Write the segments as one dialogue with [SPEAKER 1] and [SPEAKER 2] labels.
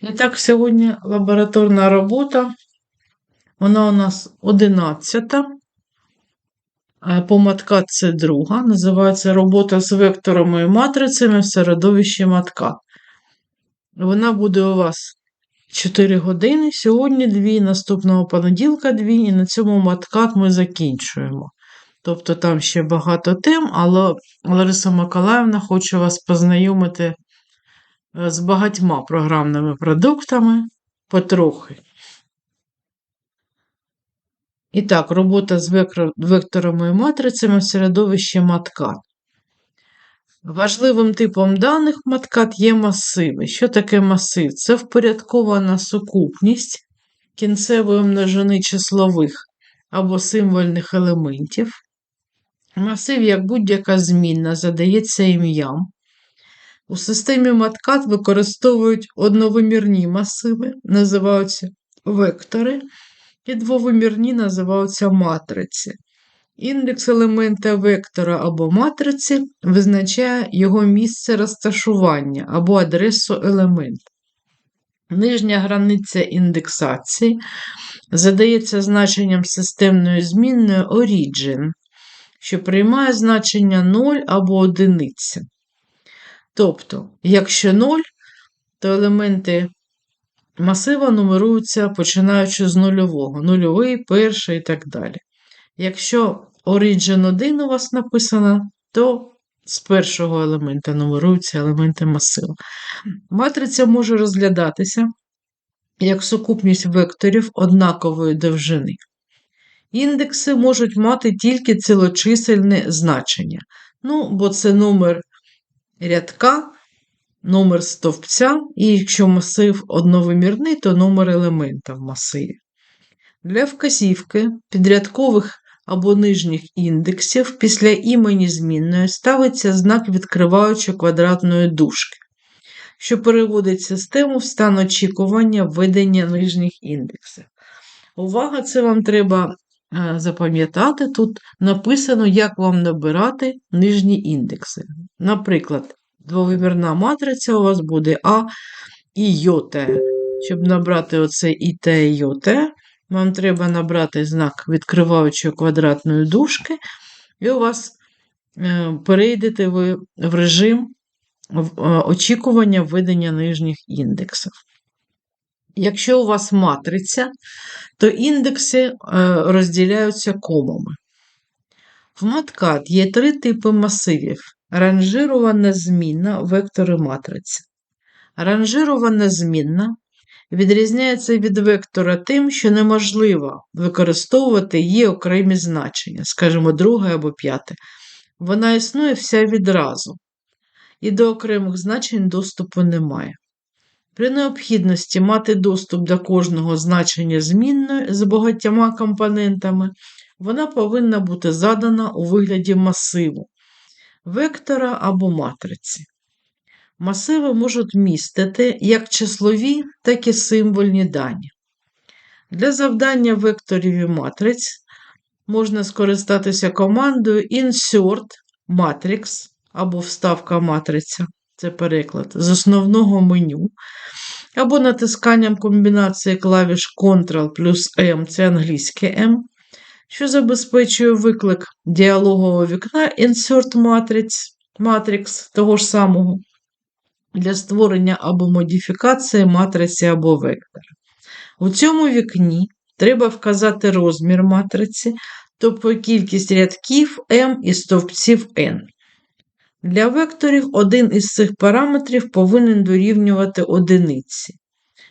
[SPEAKER 1] І так, сьогодні лабораторна робота. Вона у нас 11. По матка це друга. Називається робота з векторами і матрицями в середовищі матка. Вона буде у вас 4 години. Сьогодні 2, наступного понеділка 2, і на цьому маткат ми закінчуємо. Тобто там ще багато тем, але Лариса Миколаївна хоче вас познайомити з багатьма програмними продуктами потрохи. І так, робота з векторами і матрицями в середовищі маткат. Важливим типом даних маткат є масиви. Що таке масив? Це впорядкована сукупність кінцевої множини числових або символьних елементів. Масив, як будь-яка змінна, задається ім'ям. У системі маткат використовують одновимірні масиви, називаються вектори, і двовимірні називаються матриці. Індекс елемента вектора або матриці визначає його місце розташування або адресу елемента. Нижня границя індексації задається значенням системної змінної origin, що приймає значення 0 або 1. Тобто, якщо 0, то елементи масива нумеруються починаючи з нульового, нульовий, перший і так далі. Якщо origin 1 у вас написано, то з першого елемента нумеруються елементи масиву. Матриця може розглядатися як сукупність векторів однакової довжини. Індекси можуть мати тільки цілочисельне значення. Ну, бо це номер рядка, номер стовпця, і якщо масив одновимірний, то номер елемента в масиві. Для вказівки підрядкових або нижніх індексів після імені змінної ставиться знак відкриваючої квадратної дужки, що переводить систему в стан очікування введення нижніх індексів. Увага, це вам треба запам'ятати. Тут написано, як вам набирати нижні індекси. Наприклад, двовимірна матриця у вас буде А і ЙТ. Щоб набрати оце ІТ і ЙТ, вам треба набрати знак відкриваючої квадратної дужки, і у вас е, перейдете ви в режим е, очікування введення нижніх індексів. Якщо у вас матриця, то індекси е, розділяються комами. В маткат є три типи масивів: ранжирована змінна, вектори матриці. Ранжирована змінна відрізняється від вектора тим, що неможливо використовувати її окремі значення, скажімо, друге або п'яте. Вона існує вся відразу, і до окремих значень доступу немає. При необхідності мати доступ до кожного значення змінної з багатьма компонентами, вона повинна бути задана у вигляді масиву, вектора або матриці. Масиви можуть містити як числові, так і символьні дані. Для завдання векторів і матриць можна скористатися командою insert matrix або вставка матриця, це переклад, з основного меню, або натисканням комбінації клавіш Ctrl плюс M, це англійське M, що забезпечує виклик діалогового вікна Insert Matrix, Matrix того ж самого для створення або модифікації матриці або вектора. У цьому вікні треба вказати розмір матриці, тобто кількість рядків m і стовпців n. Для векторів один із цих параметрів повинен дорівнювати одиниці.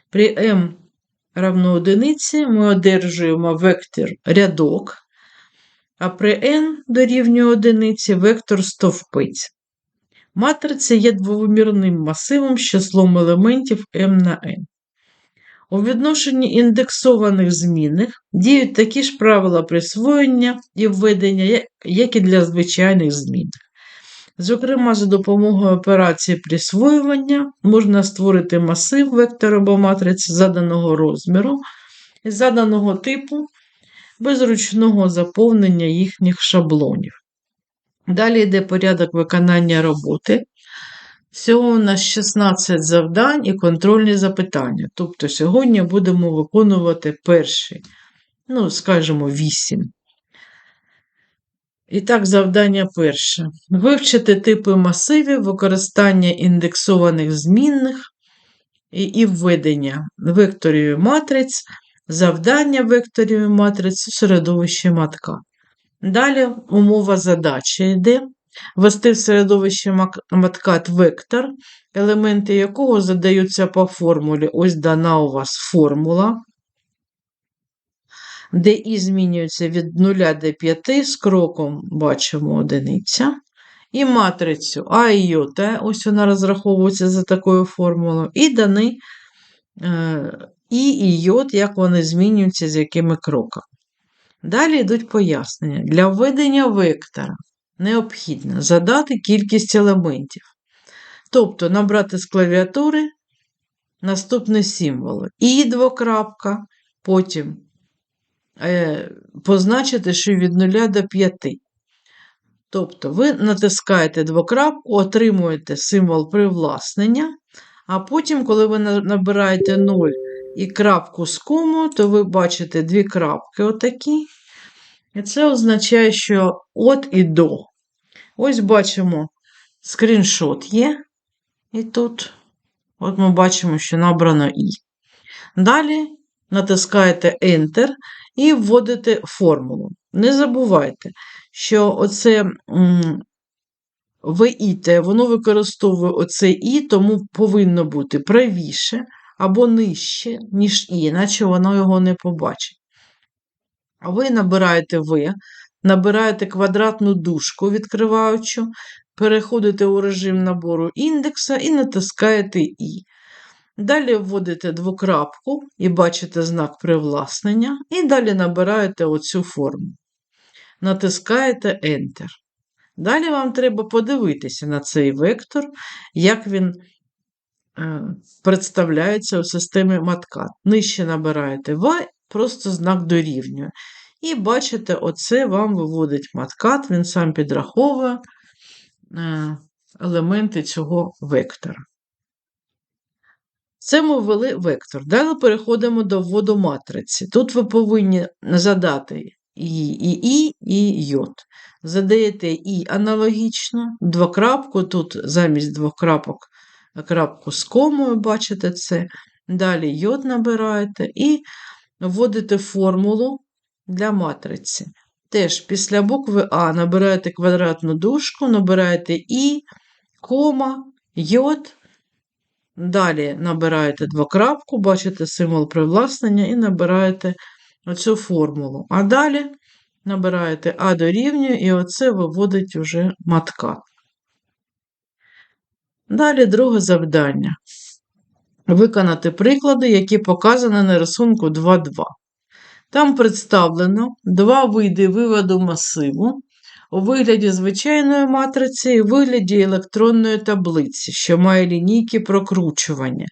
[SPEAKER 1] При m равно одиниці ми одержуємо вектор рядок, а при n дорівнює одиниці вектор стовпиць. Матриця є двовимірним масивом з числом елементів m на n. У відношенні індексованих змінних діють такі ж правила присвоєння і введення, як і для звичайних змінних. Зокрема, за допомогою операції присвоювання можна створити масив вектора або матриці заданого розміру заданого типу без ручного заповнення їхніх шаблонів. Далі йде порядок виконання роботи. Всього у нас 16 завдань і контрольні запитання. Тобто сьогодні будемо виконувати перший, ну, скажімо, 8. І так, завдання перше. Вивчити типи масивів, використання індексованих змінних і, і введення векторів матриць, завдання векторів матриць у середовищі матка. Далі умова задачі йде. Ввести в середовище маткат вектор, елементи якого задаються по формулі. Ось дана у вас формула, де і змінюється від 0 до 5 з кроком бачимо одиниця. І матрицю А і J, ось вона розраховується за такою формулою, і дані е, І і J, як вони змінюються, з якими кроками. Далі йдуть пояснення. Для введення вектора необхідно задати кількість елементів. Тобто набрати з клавіатури наступні символи. І двокрапка, потім позначити, що від 0 до 5. Тобто ви натискаєте двокрапку, отримуєте символ привласнення, а потім, коли ви набираєте 0 і крапку з кому, то ви бачите дві крапки отакі. І це означає, що от і до. Ось бачимо, скріншот є. І тут, от ми бачимо, що набрано І. Далі натискаєте Enter і вводите формулу. Не забувайте, що оце ВІТ, воно використовує оце І, тому повинно бути правіше або нижче, ніж І, іначе воно його не побачить. А ви набираєте В, набираєте квадратну дужку, відкриваючу, переходите у режим набору індекса і натискаєте І. Далі вводите двокрапку і бачите знак привласнення, і далі набираєте оцю форму. Натискаєте Enter. Далі вам треба подивитися на цей вектор, як він е, представляється у системі матка. Нижче набираєте Y, просто знак дорівнює. І бачите, оце вам виводить маткат, він сам підраховує е, елементи цього вектора. Це ми ввели вектор. Далі переходимо до вводу матриці. Тут ви повинні задати і, і, і, і йод. Задаєте і аналогічно, двокрапку, тут замість двох крапок крапку з комою, бачите це. Далі йод набираєте і вводите формулу для матриці. Теж після букви А набираєте квадратну дужку, набираєте І, кома, йод. Далі набираєте двокрапку, бачите символ привласнення і набираєте оцю формулу. А далі набираєте А дорівнює, і оце виводить уже матка. Далі друге завдання. Виконати приклади, які показані на рисунку 2.2. Там представлено два види виводу масиву у вигляді звичайної матриці і вигляді електронної таблиці, що має лінійки прокручування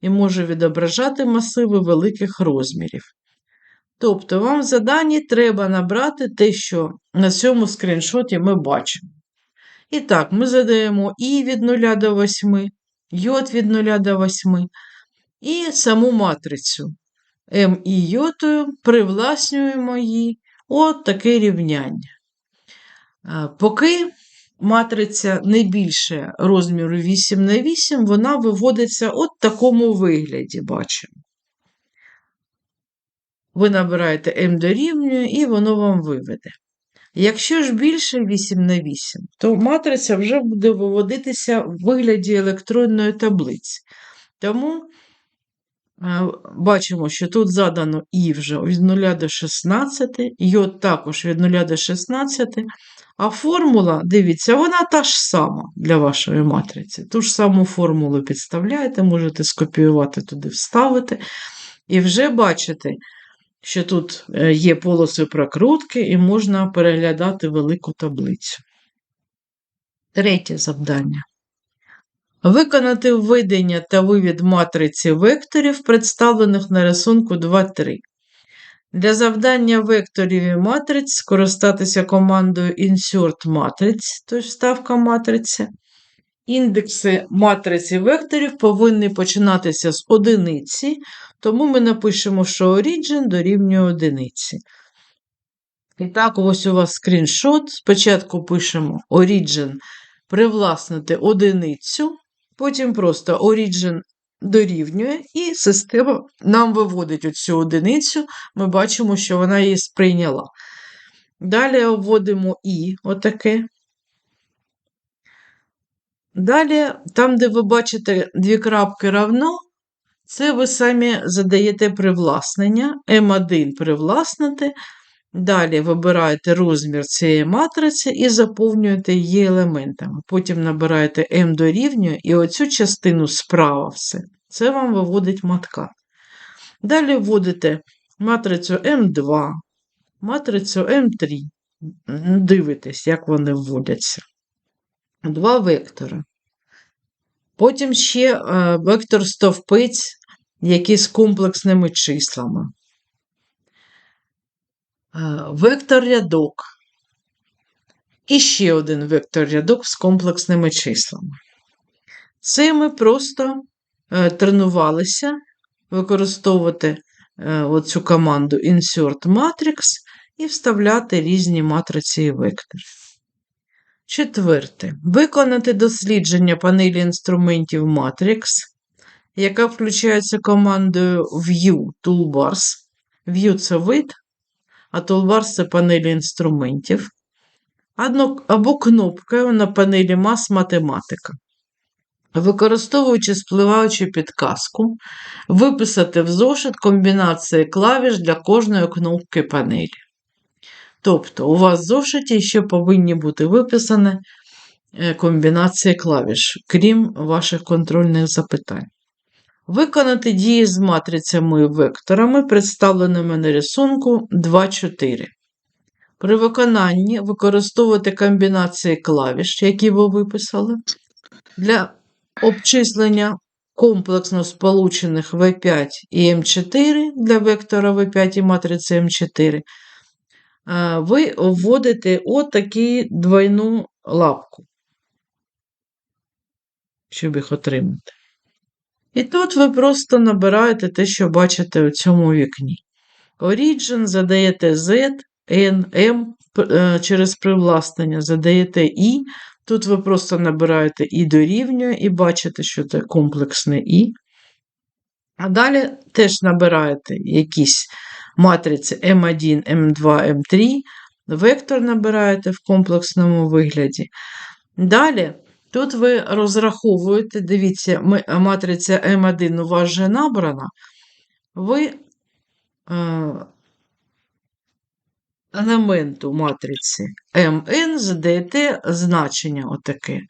[SPEAKER 1] і може відображати масиви великих розмірів. Тобто, вам в заданні треба набрати те, що на цьому скріншоті ми бачимо. І так, ми задаємо і від 0 до 8, йод від 0 до 8, і саму матрицю М і йотою привласнюємо її от таке рівняння. Е, Поки матриця не більше розміру 8 на 8, вона виводиться от в такому вигляді, бачимо. Ви набираєте М дорівнює, і воно вам виведе. Якщо ж більше 8 на 8, то матриця вже буде виводитися в вигляді електронної таблиці. Тому е, бачимо, що тут задано І вже від 0 до 16, йод також від 0 до 16, а формула, дивіться, вона та ж сама для вашої матриці. Ту ж саму формулу підставляєте, можете скопіювати туди, вставити. І вже бачите, що тут е, є полоси прокрутки, і можна переглядати велику таблицю. Третє завдання. Виконати введення та вивід матриці векторів, представлених на рисунку 2.3. Для завдання векторів і матриць скористатися командою Insert Matrix, тож вставка матриці, Індекси матриці векторів повинні починатися з одиниці, тому ми напишемо, що origin дорівнює одиниці. І так, ось у вас скріншот. Спочатку пишемо origin привласнити одиницю, потім просто origin дорівнює, і система нам виводить оцю одиницю. Ми бачимо, що вона її сприйняла. Далі вводимо і отаке. Далі, там, де ви бачите дві крапки равно, це ви самі задаєте привласнення, М1 привласнити. Далі вибираєте розмір цієї матриці і заповнюєте її елементами. Потім набираєте М дорівнює і оцю частину справа все. Це вам виводить матка. Далі вводите матрицю М2, матрицю М3. Дивитесь, як вони вводяться. Два вектори. Потім ще е, вектор стовпиць, який з комплексними числами. Е, Вектор рядок. І ще один вектор рядок з комплексними числами. Це ми просто е, тренувалися використовувати е, оцю команду Insert Matrix і вставляти різні матриці і вектори. Четверте. Виконати дослідження панелі інструментів Matrix, яка включається командою View Toolbars. View це вид, а Toolbars це панелі інструментів. Або кнопкою на панелі Мас Математика. Використовуючи спливаючу підказку, виписати в зошит комбінації клавіш для кожної кнопки панелі. Тобто, у вас в зошиті ще повинні бути виписані е, комбінації клавіш, крім ваших контрольних запитань. Виконати дії з матрицями і векторами, представленими на рисунку 2.4. При виконанні використовувати комбінації клавіш, які ви виписали, для обчислення комплексно сполучених V5 і M4 для вектора V5 і матриці M4 ви вводите отаку двойну лапку, щоб їх отримати. І тут ви просто набираєте те, що бачите у цьому вікні. Origin задаєте Z, N, M е, через привласнення, задаєте І. Тут ви просто набираєте І дорівнює і бачите, що це комплексне І. А далі теж набираєте якісь матриці M1, M2, M3, вектор набираєте в комплексному вигляді. Далі тут ви розраховуєте, дивіться, матриця M1 у вас вже набрана, ви е, елементу матриці MN задаєте значення отаке.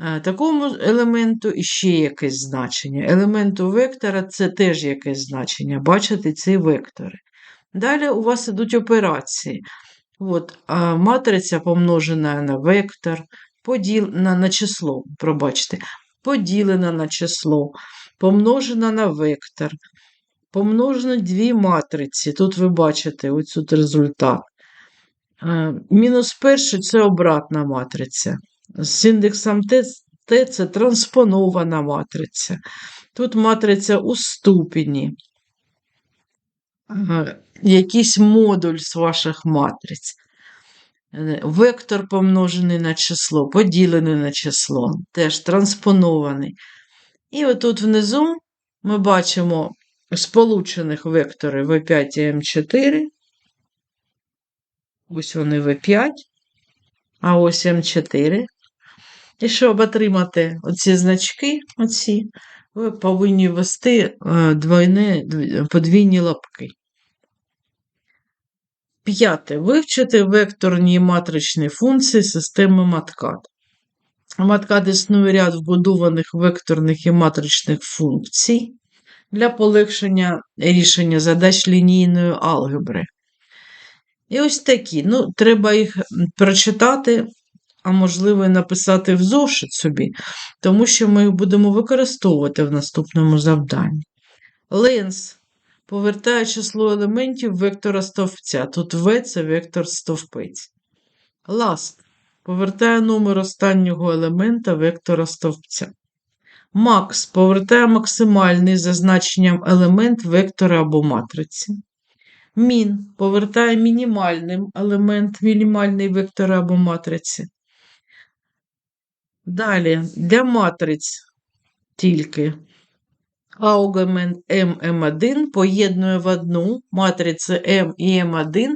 [SPEAKER 1] Е, Такому елементу іще якесь значення. Елементу вектора це теж якесь значення. Бачите ці вектори. Далі у вас ідуть операції. От, матриця помножена на вектор, поділена на число, пробачте, поділена на число, помножена на вектор, помножено дві матриці. Тут ви бачите тут результат. Е, Мінус перший це обратна матриця. З індексом Т, Т це транспонована матриця. Тут матриця у ступені. Е, Якийсь модуль з ваших матриць. Вектор помножений на число, поділений на число, теж транспонований. І отут внизу ми бачимо сполучених вектори V5 і M4. Ось вони V5, а ось М4. І щоб отримати оці значки, оці, ви повинні ввести е, двойне, подвійні лапки. П'яте. Вивчити векторні матричні функції системи. У MATCAD існує ряд вбудованих векторних і матричних функцій для полегшення рішення задач лінійної алгебри. І ось такі. Ну, треба їх прочитати, а можливо, і написати в зошит собі, тому що ми їх будемо використовувати в наступному завданні. Ленс повертає число елементів вектора стовпця. Тут V це вектор стовпець. Last повертає номер останнього елемента вектора стовпця. Макс повертає максимальний за значенням елемент вектора або матриці. Мін повертає мінімальним елемент мінімальний вектора або матриці. Далі для матриць тільки аугмент ММ1 поєднує в одну матрицю М і М1,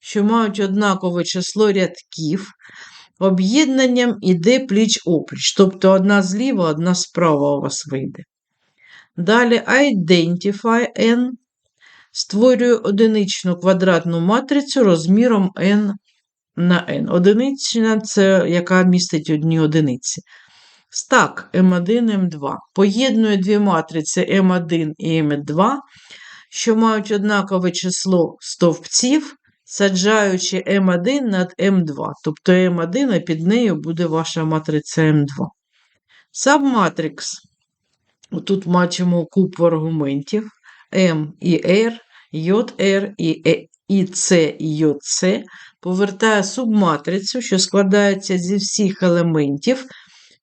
[SPEAKER 1] що мають однакове число рядків. Об'єднанням іде пліч-опліч, тобто одна зліва, одна справа у вас вийде. Далі Identify N створює одиничну квадратну матрицю розміром n на n. Одинична це яка містить одні одиниці. Стак М1, М2 поєднує дві матриці М1 і М2, що мають однакове число стовпців, саджаючи М1 над М2. Тобто М1, а під нею буде ваша матриця М2. Сабматрикс. Тут бачимо купу аргументів М і R, JR і, Е- і С і JC повертає субматрицю, що складається зі всіх елементів,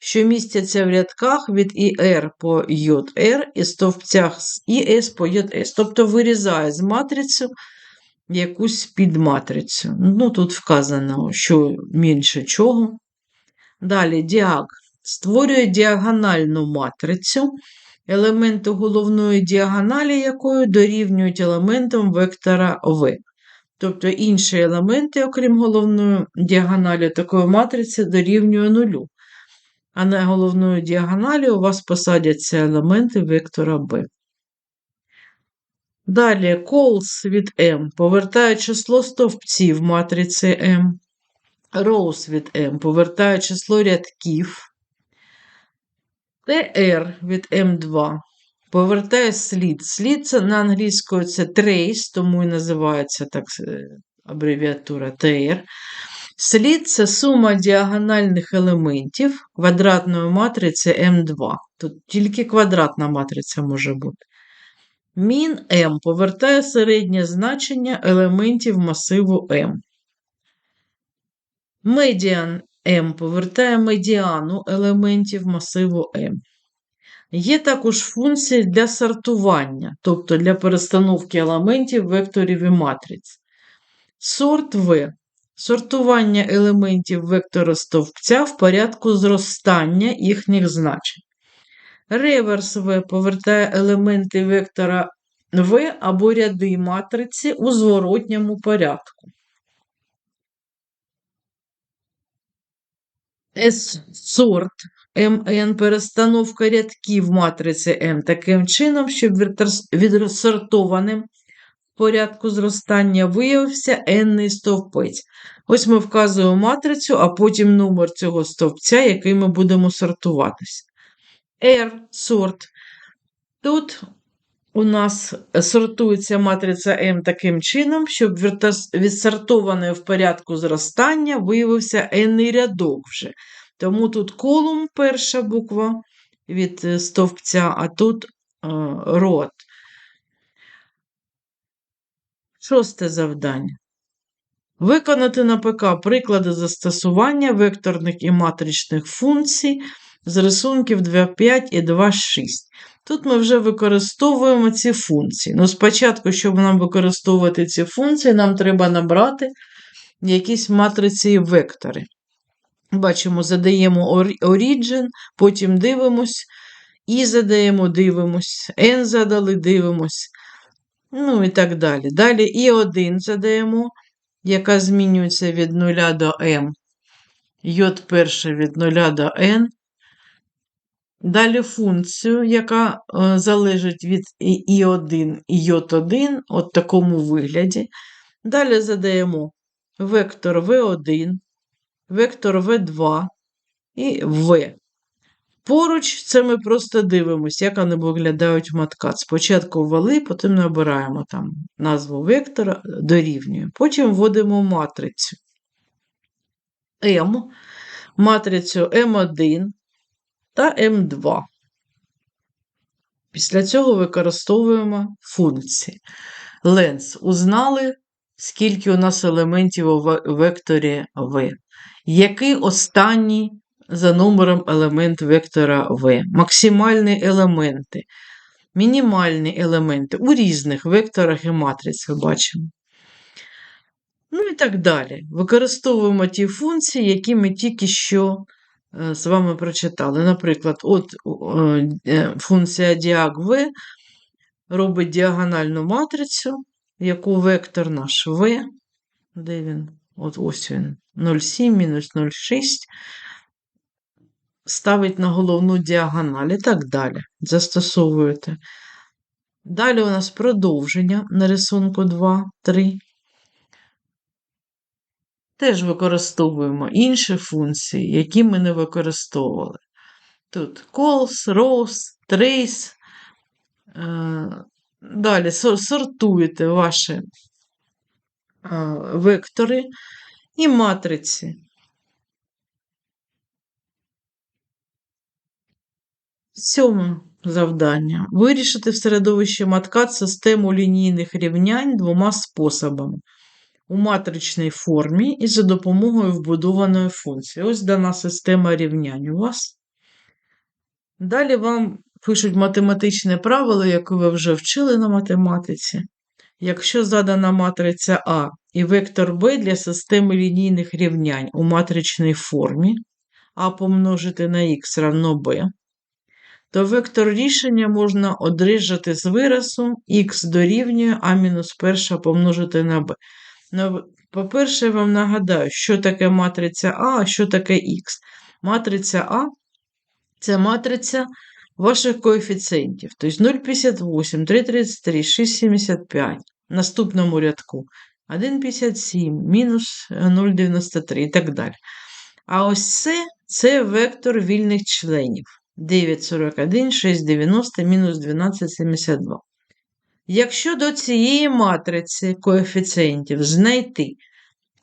[SPEAKER 1] що містяться в рядках від IR по JR і стовпцях з IS по JS. Тобто вирізає з матрицю якусь підматрицю. Ну, тут вказано, що менше чого. Далі діаг створює діагональну матрицю, елементи головної діагоналі якої дорівнюють елементам вектора В. Тобто інші елементи, окрім головної діагоналі такої матриці, дорівнює нулю. А на головної діагоналі у вас посадяться елементи вектора B. Далі calls від M повертає число стовпців матриці M. Rows від M повертає число рядків. TR від M2 повертає слід. Слід це на англійською це trace, тому і називається так е, абревіатура TR. Слід це сума діагональних елементів квадратної матриці М2. Тут тільки квадратна матриця може бути. Мін М повертає середнє значення елементів масиву М. Медіан М повертає медіану елементів масиву М. Є також функції для сортування, тобто для перестановки елементів векторів і матриць. Сорт В. Сортування елементів вектора стовпця в порядку зростання їхніх значень. Реверс В повертає елементи вектора В або ряди матриці у зворотньому порядку. С-сорт МН перестановка рядків матриці М таким чином, щоб відсортованим в порядку зростання виявився n стовпець. Ось ми вказуємо матрицю, а потім номер цього стовпця, який ми будемо сортуватися. R сорт. Тут у нас сортується матриця М таким чином, щоб відсортований в порядку зростання виявився n рядок вже. Тому тут колум перша буква від е, стовпця, а тут е, Шосте завдання. Виконати на ПК приклади застосування векторних і матричних функцій з рисунків 2.5 і 2.6. Тут ми вже використовуємо ці функції. Ну, спочатку, щоб нам використовувати ці функції, нам треба набрати якісь матриці і вектори. Бачимо, задаємо origin, потім дивимось, і задаємо, дивимось, n задали, дивимось. Ну і так далі. Далі і 1 задаємо, яка змінюється від 0 до m. J перше від 0 до n. Далі функцію, яка е, залежить від і1 і J1, от такому вигляді. Далі задаємо вектор V1, вектор V2 і V. Поруч це ми просто дивимося, як вони виглядають в маткат. Спочатку ввели, потім набираємо там назву вектора, дорівнює. Потім вводимо матрицю М, матрицю М1 та М2. Після цього використовуємо функції. Ленс узнали, скільки у нас елементів у векторі v. Який останній за номером елемент вектора v? Максимальні елементи, мінімальні елементи у різних векторах і матрицях бачимо. Ну і так далі. Використовуємо ті функції, які ми тільки що е, з вами прочитали. Наприклад, от е, функція робить діагональну матрицю, яку вектор наш v, де він? От ось він, 0,7 мінус 0,6, ставить на головну діагональ і так далі. Застосовуєте. Далі у нас продовження на рисунку 2, 3. Теж використовуємо інші функції, які ми не використовували. Тут calls, rows, trace. Е, Далі со- сортуєте ваші е, вектори і матриці. Сьоме завдання. Вирішити в середовищі маткат систему лінійних рівнянь двома способами. У матричній формі і за допомогою вбудованої функції. Ось дана система рівнянь у вас. Далі вам пишуть математичне правило, яке ви вже вчили на математиці. Якщо задана матриця А і вектор Б для системи лінійних рівнянь у матричній формі, А помножити на х равно Б, то вектор рішення можна одрижати з виразу х дорівнює А мінус перша помножити на. Ну, По-перше, я вам нагадаю, що таке матриця А, а що таке х. Матриця А це матриця ваших коефіцієнтів. Тобто 0,58, 3,33, 6,75. В наступному рядку 1,57, мінус 0,93 і так далі. А ось це, це вектор вільних членів. 9,41, 6,90, мінус 12,72. Якщо до цієї матриці коефіцієнтів знайти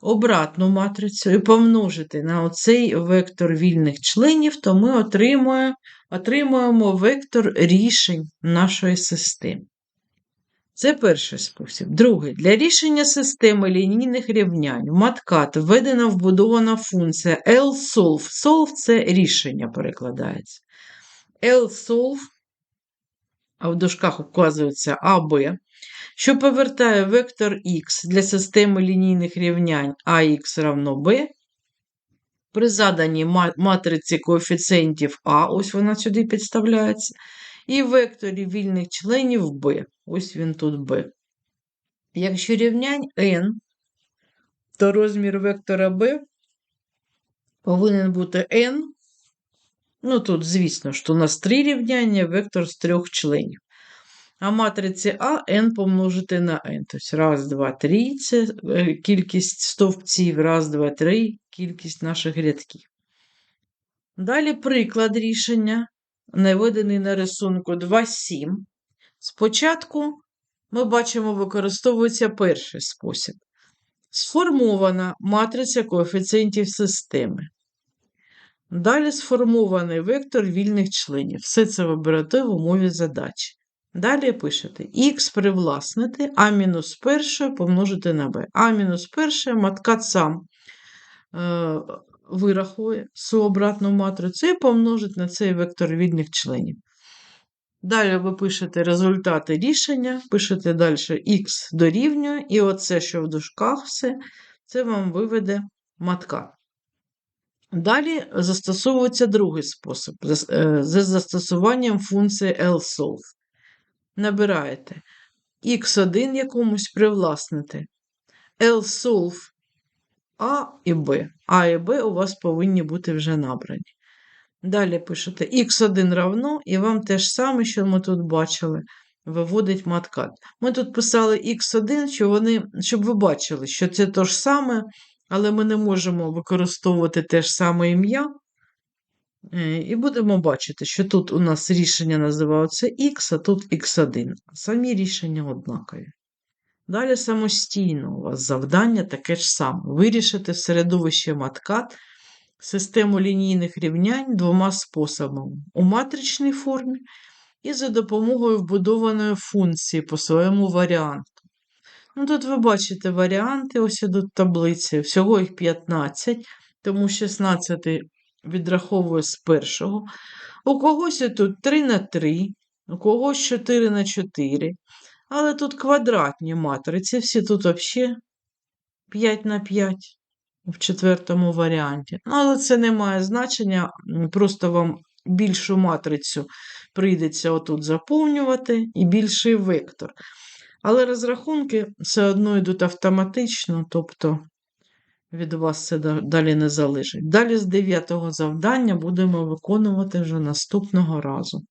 [SPEAKER 1] обратну матрицю і помножити на оцей вектор вільних членів, то ми отримуємо, отримуємо вектор рішень нашої системи. Це перший спосіб. Другий. Для рішення системи лінійних рівнянь в маткат введена вбудована функція LSOLVE. Solve – це рішення перекладається. LSOLVE, а в дужках указується АБ, що повертає вектор Х для системи лінійних рівнянь АХ равно Б. При заданні матриці коефіцієнтів А, ось вона сюди підставляється, і векторі вільних членів b. Ось він тут b. Якщо рівнянь n, то розмір вектора b повинен бути n. Ну, тут, звісно, що у нас три рівняння, вектор з трьох членів. А матриці А n помножити на n. Тобто раз, два, три це е, кількість стовпців, раз, два, три кількість наших рядків. Далі приклад рішення, наведений на рисунку 2,7. Спочатку ми бачимо, використовується перший спосіб. Сформована матриця коефіцієнтів системи. Далі сформований вектор вільних членів. Все це ви берете в умові задачі. Далі пишете х привласнити а мінус перше помножити на b. А мінус перше маткат сам е, вирахує свою обратну матрицю і помножить на цей вектор вільних членів. Далі ви пишете результати рішення, пишете далі х дорівнює, і оце, що в дужках все, це вам виведе матка. Далі застосовується другий спосіб е, з застосуванням функції LSOLVE набираєте x1 якомусь привласнити, LSOLVE А і Б. А і Б у вас повинні бути вже набрані. Далі пишете x1 равно, і вам те ж саме, що ми тут бачили, виводить маткат. Ми тут писали x1, що вони, щоб ви бачили, що це те ж саме, але ми не можемо використовувати те ж саме ім'я. Е, і будемо бачити, що тут у нас рішення називаються Х, а тут Х1. Самі рішення однакові. Далі самостійно у вас завдання таке ж саме: вирішити в середовище маткат систему лінійних рівнянь двома способами: у матричній формі і за допомогою вбудованої функції по своєму варіанту. Ну, тут ви бачите варіанти, ось ідуть таблиці. Всього їх 15, тому 16 відраховує з першого. У когось тут 3 на 3, у когось 4 на 4. Але тут квадратні матриці, всі тут взагалі 5 на 5 в четвертому варіанті. Ну, але це не має значення, просто вам більшу матрицю прийдеться отут заповнювати і більший вектор. Але розрахунки все одно йдуть автоматично, тобто від вас це далі не залежить. Далі з дев'ятого завдання будемо виконувати вже наступного разу.